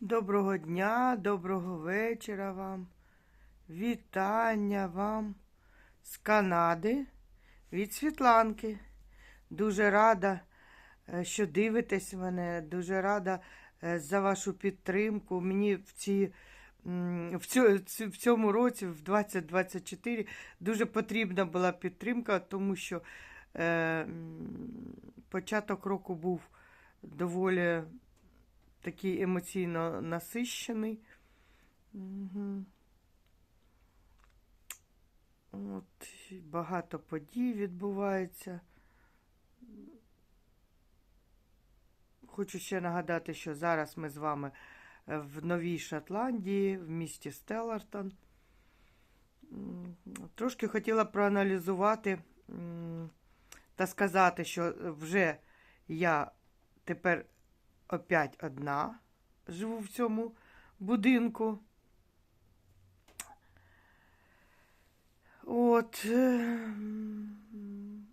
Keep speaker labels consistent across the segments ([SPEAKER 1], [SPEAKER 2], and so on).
[SPEAKER 1] Доброго дня, доброго вечора вам. Вітання вам з Канади від Світланки. Дуже рада, е, що дивитесь мене. Дуже рада е, за вашу підтримку. Мені в, ці, в, цьому році, в 2024, дуже потрібна була підтримка, тому що е, початок року був доволі такий емоційно насищений. Угу. От, багато подій відбувається. Хочу ще нагадати, що зараз ми з вами е, в Новій Шотландії, в місті Стеллартон. Трошки хотіла проаналізувати та сказати, що вже я тепер опять одна живу в цьому будинку. От. е, м,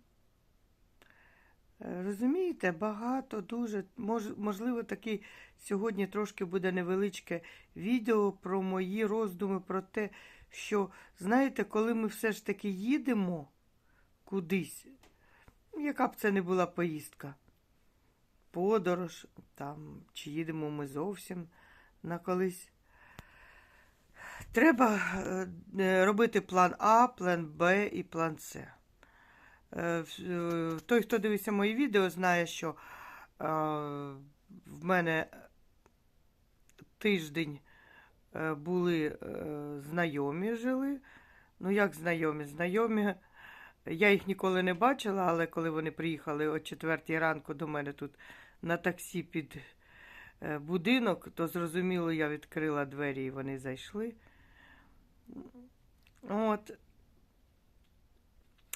[SPEAKER 1] е, Розумієте, багато дуже. Мож, можливо, такий сьогодні трошки буде невеличке відео про мої роздуми про те, що, знаєте, коли ми все ж таки їдемо кудись, яка б це не була поїздка, подорож, там, чи їдемо ми зовсім на колись. Треба е, робити план А, план Б і план С. Е, е, Той, хто дивиться мої відео, знає, що в мене тиждень були знайомі жили. Ну, як знайомі? Знайомі. Я їх ніколи не бачила, але коли вони приїхали о 4 ранку до мене тут на таксі під е, будинок, то зрозуміло, я відкрила двері і вони зайшли. От.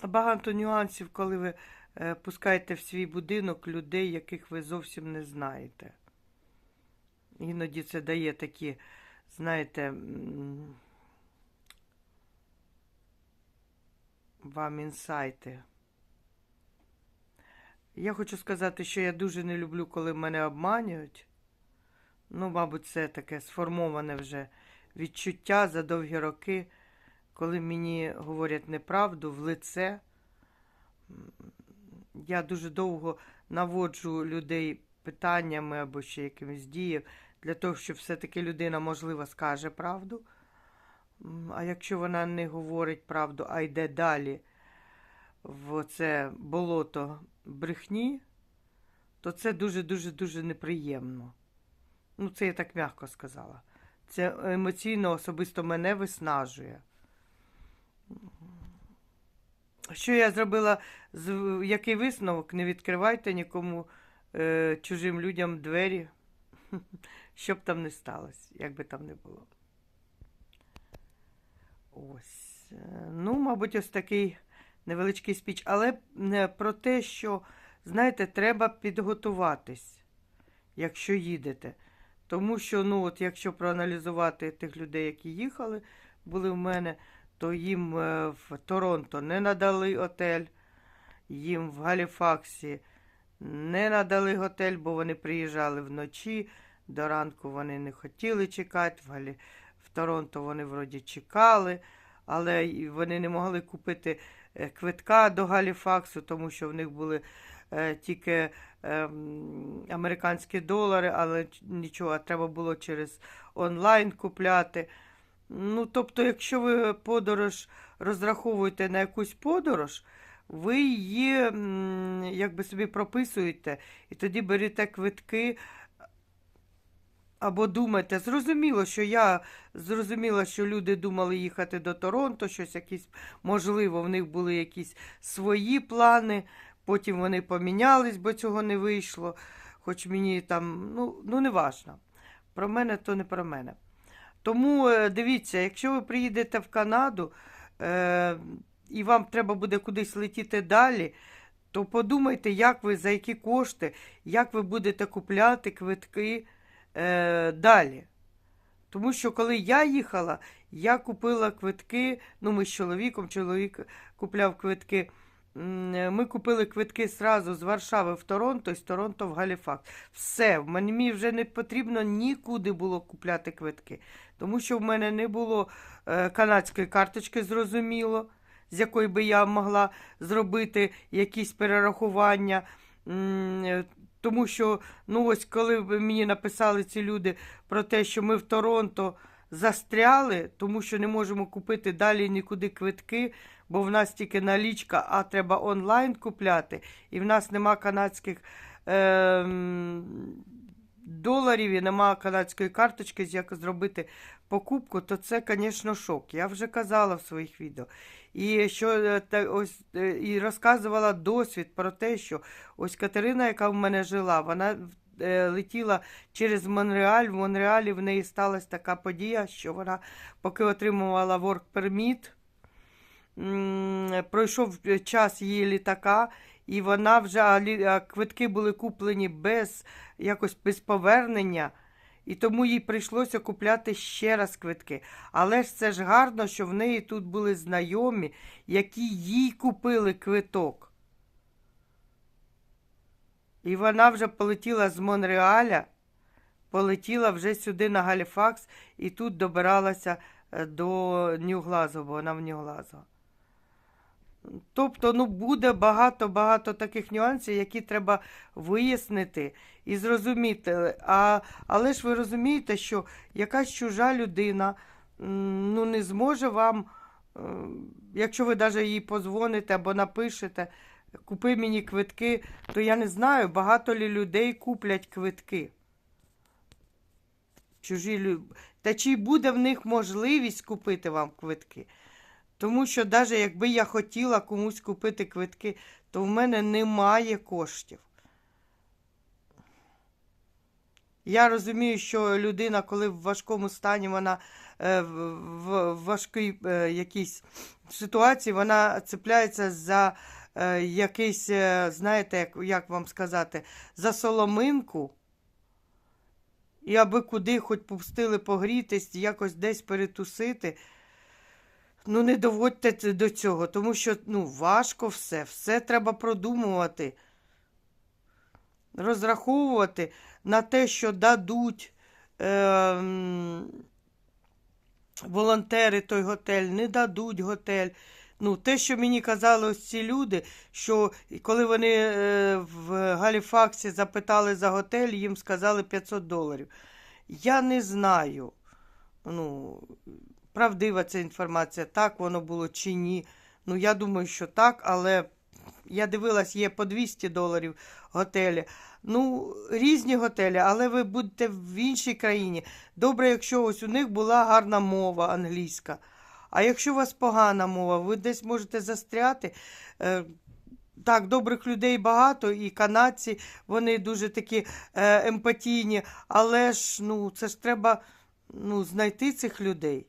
[SPEAKER 1] Багато нюансів, коли ви е, пускаєте в свій будинок людей, яких ви зовсім не знаєте. Іноді це дає такі, знаєте, вам інсайти. Я хочу сказати, що я дуже не люблю, коли мене обманюють. Ну, мабуть, це таке сформоване вже відчуття за довгі роки, коли мені говорять неправду в лице. Я дуже довго наводжу людей питаннями або ще якимись діями для того, щоб все-таки людина, можливо, скаже правду. А якщо вона не говорить правду, а йде далі в це болото брехні, то це дуже-дуже дуже неприємно. Ну, це я так м'яко сказала. Це емоційно особисто мене виснажує. Що я зробила, який висновок? Не відкривайте нікому е, чужим людям двері, що б там не сталося, як би там не було. Ось. Е, Ну, мабуть, ось такий невеличкий спіч. Але не про те, що, знаєте, треба підготуватись, якщо їдете. Тому що, ну, от якщо проаналізувати тих людей, які їхали, були в мене, то їм е, в Торонто не надали готель, їм в Галіфаксі не надали готель, бо вони приїжджали вночі. До ранку вони не хотіли чекати. В, Галі... в Торонто вони вроді чекали, але вони не могли купити е, квитка до Галіфаксу, тому що в них були е, тільки ем, американські долари, але нічого, треба було через онлайн купляти. Ну, тобто, якщо ви подорож розраховуєте на якусь подорож, ви її якби собі прописуєте і тоді берете квитки або думаєте. Зрозуміло, що я зрозуміла, що люди думали їхати до Торонто, щось якісь, можливо, в них були якісь свої плани, потім вони помінялись, бо цього не вийшло. Хоч мені там, ну, ну не важно. Про мене то не про мене. Тому е, дивіться, якщо ви приїдете в Канаду е, і вам треба буде кудись летіти далі, то подумайте, як ви, за які кошти, як ви будете купляти квитки е, далі. Тому що коли я їхала, я купила квитки, ну ми з чоловіком, чоловік купляв квитки ми купили квитки сразу з Варшави в Торонто і з Торонто в Галіфакс. Все, мені вже не потрібно нікуди було купляти квитки, тому що в мене не було е, канадської карточки, зрозуміло, з якої би я могла зробити якісь перерахування. Е, Тому що, ну ось коли мені написали ці люди про те, що ми в Торонто застряли, тому що не можемо купити далі нікуди квитки, бо в нас тільки налічка, а треба онлайн купляти, і в нас нема канадських ем, доларів і нема канадської карточки, як зробити покупку, то це, звісно, шок. Я вже казала в своїх відео. І що е, ось е, і розказувала досвід про те, що ось Катерина, яка в мене жила, вона е, летіла через Монреаль. В Монреалі в неї сталася така подія, що вона, поки отримувала work permit, пройшов час її літака, і вона вже квитки були куплені без якось без повернення. І тому їй прийшлося купляти ще раз квитки. Але ж це ж гарно, що в неї тут були знайомі, які їй купили квиток. І вона вже полетіла з Монреаля, полетіла вже сюди на Галіфакс і тут добиралася е, до Нью-Глазго, бо вона в Нью-Глазго. Тобто, ну, буде багато-багато таких нюансів, які треба вияснити і зрозуміти. А, але ж ви розумієте, що якась чужа людина ну, не зможе вам, е, якщо ви навіть їй позвоните або напишете, купи мені квитки, то я не знаю, багато ли людей куплять квитки. Чужі. Та чи буде в них можливість купити вам квитки? Тому що навіть якби я хотіла комусь купити квитки, то в мене немає коштів. Я розумію, що людина, коли в важкому стані, вона е, в, важкій е, якійсь ситуації, вона цепляється за е, якийсь, е, знаєте, як, як вам сказати, за соломинку. І аби куди хоч пустили погрітись, якось десь перетусити. Ну, не доводьте до цього, тому що ну, важко все, все треба продумувати, розраховувати на те, що дадуть е, волонтери той готель, не дадуть готель. Ну, те, що мені казали ось ці люди, що коли вони е, в Галіфаксі запитали за готель, їм сказали 500 доларів. Я не знаю. Ну, правдива ця інформація, так воно було чи ні. Ну, я думаю, що так, але я дивилась, є по 200 доларів готелі. Ну, різні готелі, але ви будете в іншій країні. Добре, якщо ось у них була гарна мова англійська. А якщо у вас погана мова, ви десь можете застряти. Е, так, добрих людей багато, і канадці, вони дуже такі е, емпатійні, але ж ну, це ж треба ну, знайти цих людей.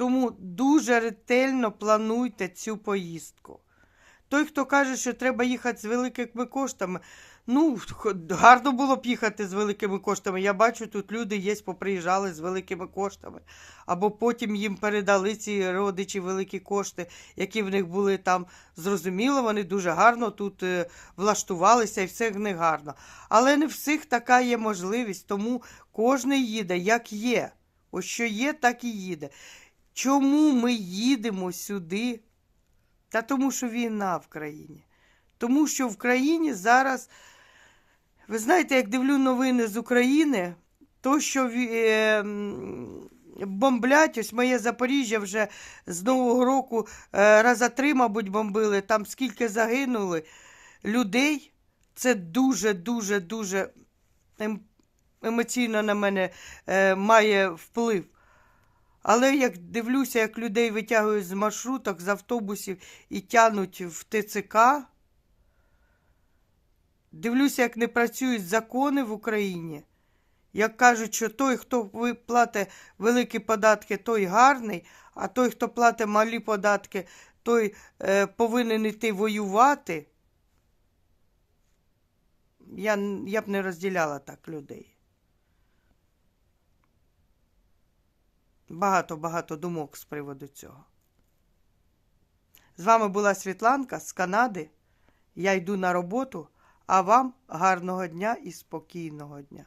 [SPEAKER 1] Тому дуже ретельно плануйте цю поїздку. Той, хто каже, що треба їхати з великими коштами, ну, гарно було б їхати з великими коштами. Я бачу, тут люди є, поприїжджали з великими коштами. Або потім їм передали ці родичі великі кошти, які в них були там. Зрозуміло, вони дуже гарно тут е, влаштувалися і все в них гарно. Але не всіх така є можливість, тому кожен їде, як є. Ось що є, так і їде. Чому ми їдемо сюди? Та тому, що війна в країні. Тому що в країні зараз, ви знаєте, як дивлю новини з України, то, що е, бомблять, ось моє Запоріжжя вже з Нового року е, раза три, мабуть, бомбили, там скільки загинули людей, це дуже, дуже, дуже ем- емоційно на мене е, має вплив. Але як дивлюся, як людей витягують з маршруток, з автобусів і тянуть в ТЦК, дивлюся, як не працюють закони в Україні. Як кажуть, що той, хто платить великі податки, той гарний, а той, хто платить малі податки, той е, повинен йти воювати. Я, я б не розділяла так людей. Багато-багато думок з приводу цього. З вами була Світланка з Канади. Я йду на роботу, а вам гарного дня і спокійного дня.